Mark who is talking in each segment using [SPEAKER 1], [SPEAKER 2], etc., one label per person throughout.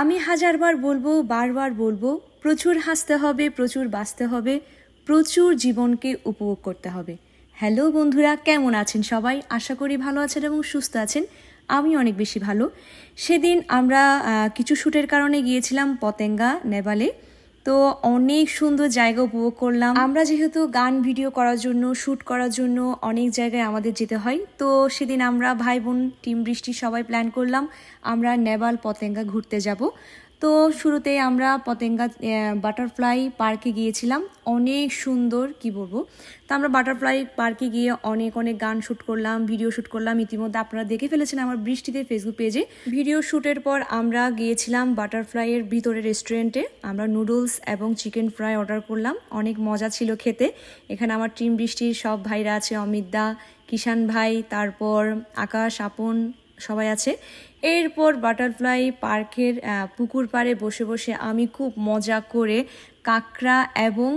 [SPEAKER 1] আমি হাজারবার বলব, বারবার বলব, প্রচুর হাসতে হবে, প্রচুর বাঁচতে হবে, প্রচুর জীবনকে উপভোগ করতে হবে। হ্যালো বন্ধুরা, কেমন আছেন সবাই? আশা করি ভালো আছেন এবং সুস্থ আছেন। আমি অনেক বেশি ভালো। সেদিন আমরা কিছু শ্যুটের কারণে গিয়েছিলাম পতেঙ্গা নেপালে তো অনেক সুন্দর জায়গা উপভোগ করলাম। আমরা যেহেতু গান ভিডিও করার জন্য শ্যুট করার জন্য অনেক জায়গায় আমাদের যেতে হয়। তো সেদিন আমরা ভাই বোন, টিম বৃষ্টি সবাই প্ল্যান করলাম। আমরা নেবাল, পতেঙ্গা ঘুরতে যাব। তো শুরুতে আমরা পতেঙ্গা বাটারফ্লাই পার্কে গিয়েছিলাম। অনেক সুন্দর, কি বলব? তো আমরা বাটারফ্লাই পার্কে গিয়ে অনেক অনেক গান শ্যুট করলাম, ভিডিও শ্যুট করলাম। ইতিমধ্যে আপনারা দেখে ফেলেছেন আমার বৃষ্টিতে ফেসবুক পেজে ভিডিও শ্যুটের পর আমরা গিয়েছিলাম বাটারফ্লাইয়ের ভিতরে রেস্টুরেন্টে আমরা নুডলস এবং চিকেন ফ্রাই অর্ডার করলাম। অনেক মজা ছিল খেতে। এখানে আমার টিম বৃষ্টির সব ভাইরা আছে অমিত দা কিষান ভাই, তারপর আকাশ, আপন সবাই আছে। এরপর বাটারফ্লাই পার্কের পুকুর পাড়ে বসে বসে আমি খুব মজা করে কাঁকড়া এবং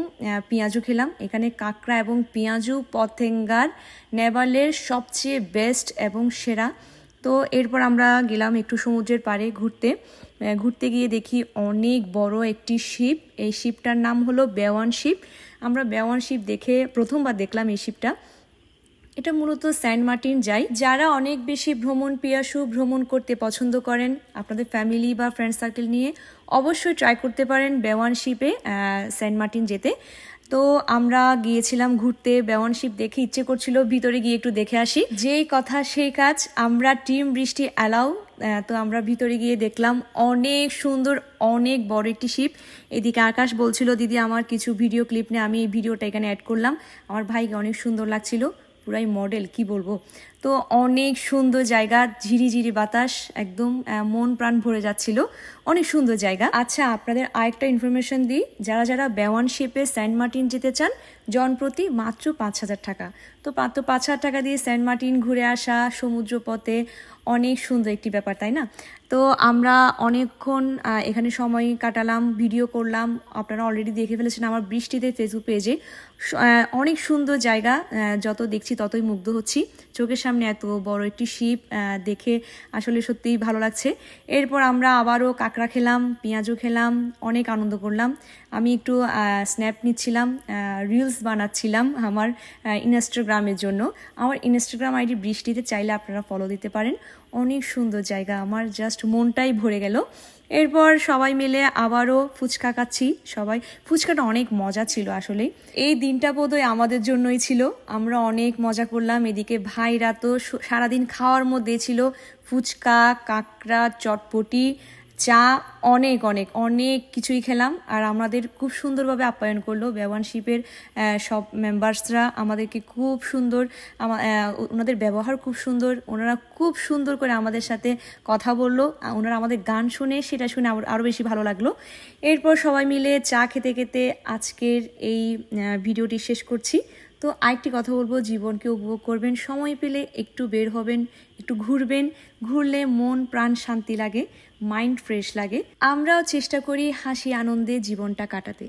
[SPEAKER 1] পেঁয়াজু খেলাম। এখানে কাঁকড়া এবং পেঁয়াজু পথেঙ্গার নেপালের সবচেয়ে বেস্ট এবং সেরা। তো এরপর আমরা গেলাম একটু সমুদ্রের পাড়ে ঘুরতে। ঘুরতে গিয়ে দেখি অনেক বড় একটি শিপ। এই শিপটার নাম হলো বেওয়ান শিপ। আমরা বেওয়ান শিপ দেখে প্রথমবার দেখলাম এই শিপটা। এটা মূলত সেন্ট মার্টিন যাই। যারা অনেক বেশি ভ্রমণ পিয়াসু ভ্রমণ করতে পছন্দ করেন, আপনাদের ফ্যামিলি বা ফ্রেন্ড সার্কেল নিয়ে অবশ্যই ট্রাই করতে পারেন বেওয়ান শিপে সেন্ট মার্টিন যেতে। তো আমরা গিয়েছিলাম ঘুরতে, বেওয়ান শিপ দেখে ইচ্ছে করছিল ভিতরে গিয়ে একটু দেখে আসি। যেই কথা সেই কাজ, আমরা টিম বৃষ্টি অ্যালাউ তো আমরা ভিতরে গিয়ে দেখলাম অনেক সুন্দর, অনেক বড় একটি শিপ। এদিকে আকাশ বলছিল, দিদি, আমার কিছু ভিডিও ক্লিপ নিয়ে আমি এই ভিডিওটা এখানে অ্যাড করলাম। আমার ভাইকে অনেক সুন্দর লাগছিল। পুরাই মডেল কি বলব? তো অনেক সুন্দর জায়গা ঝিরিঝিরি বাতাস, একদম মন প্রাণ ভরে যাচ্ছিল। অনেক সুন্দর জায়গা। আচ্ছা আপনাদের আরেকটা ইনফরমেশন দিই। যারা যারা বেওয়ান শেপে সেন্ট মার্টিন যেতে চান, জন প্রতি মাত্র পাঁচ হাজার টাকা। তো মাত্র পাঁচ হাজার টাকা দিয়ে সেন্ট মার্টিন ঘুরে আসা সমুদ্র পথে অনেক সুন্দর একটি ব্যাপার, তাই না? তো আমরা অনেকক্ষণ এখানে সময় কাটালাম ভিডিও করলাম। আপনারা অলরেডি দেখে ফেলেছেন আমার বৃষ্টিতে ফেসবুক পেজে অনেক সুন্দর জায়গা যত দেখছি ততই মুগ্ধ হচ্ছি। চোখের সামনে এত বড় একটি শিপ দেখে আসলে সত্যিই ভালো লাগছে। এরপর আমরা আবারও কাঁকড়া খেলাম, পেঁয়াজও খেলাম, অনেক আনন্দ করলাম। আমি একটু স্ন্যাপ নিচ্ছিলাম রিলস বানাচ্ছিলাম আমার ইনস্টাগ্রামের জন্য। আমার ইনস্টাগ্রাম আইডি বৃষ্টিতে চাইলে আপনারা ফলো দিতে পারেন। অনেক সুন্দর জায়গা, আমার জাস্ট মনটাই ভরে গেল। এরপর সবাই মিলে আবারও ফুচকা খাচ্ছি, সবাই। ফুচকাটা অনেক মজা ছিল আসলে এই দিনটা বোধহয় আমাদের জন্যই ছিল। আমরা অনেক মজা করলাম। এদিকে ভাইরা তো সারাদিন খাওয়ার মধ্যে ছিল ফুচকা, কাঁকড়া, চটপটি চা অনেক অনেক অনেক কিছুই খেলাম। আর আমাদের খুব সুন্দরভাবে আপ্যায়ন করল বেওয়ানশিপের সব মেম্বার্সরা আমাদেরকে খুব সুন্দর ওনাদের ব্যবহার খুব সুন্দর। ওনারা খুব সুন্দর করে আমাদের সাথে কথা বলল। ওনারা আমাদের গান শুনে, সেটা শুনে আরও বেশি ভালো লাগল। এরপর সবাই মিলে চা খেতে খেতে আজকের এই ভিডিওটি শেষ করছি। তো আরেকটি কথা বলব, জীবনকে উপভোগ করবেন, সময় পেলে একটু বের হবেন, একটু ঘুরবেন, ঘুরলে মন, প্রাণ শান্তি লাগে মাইন্ড ফ্রেশ লাগে। আমরাও চেষ্টা করি হাসি, আনন্দে জীবনটা কাটাতে।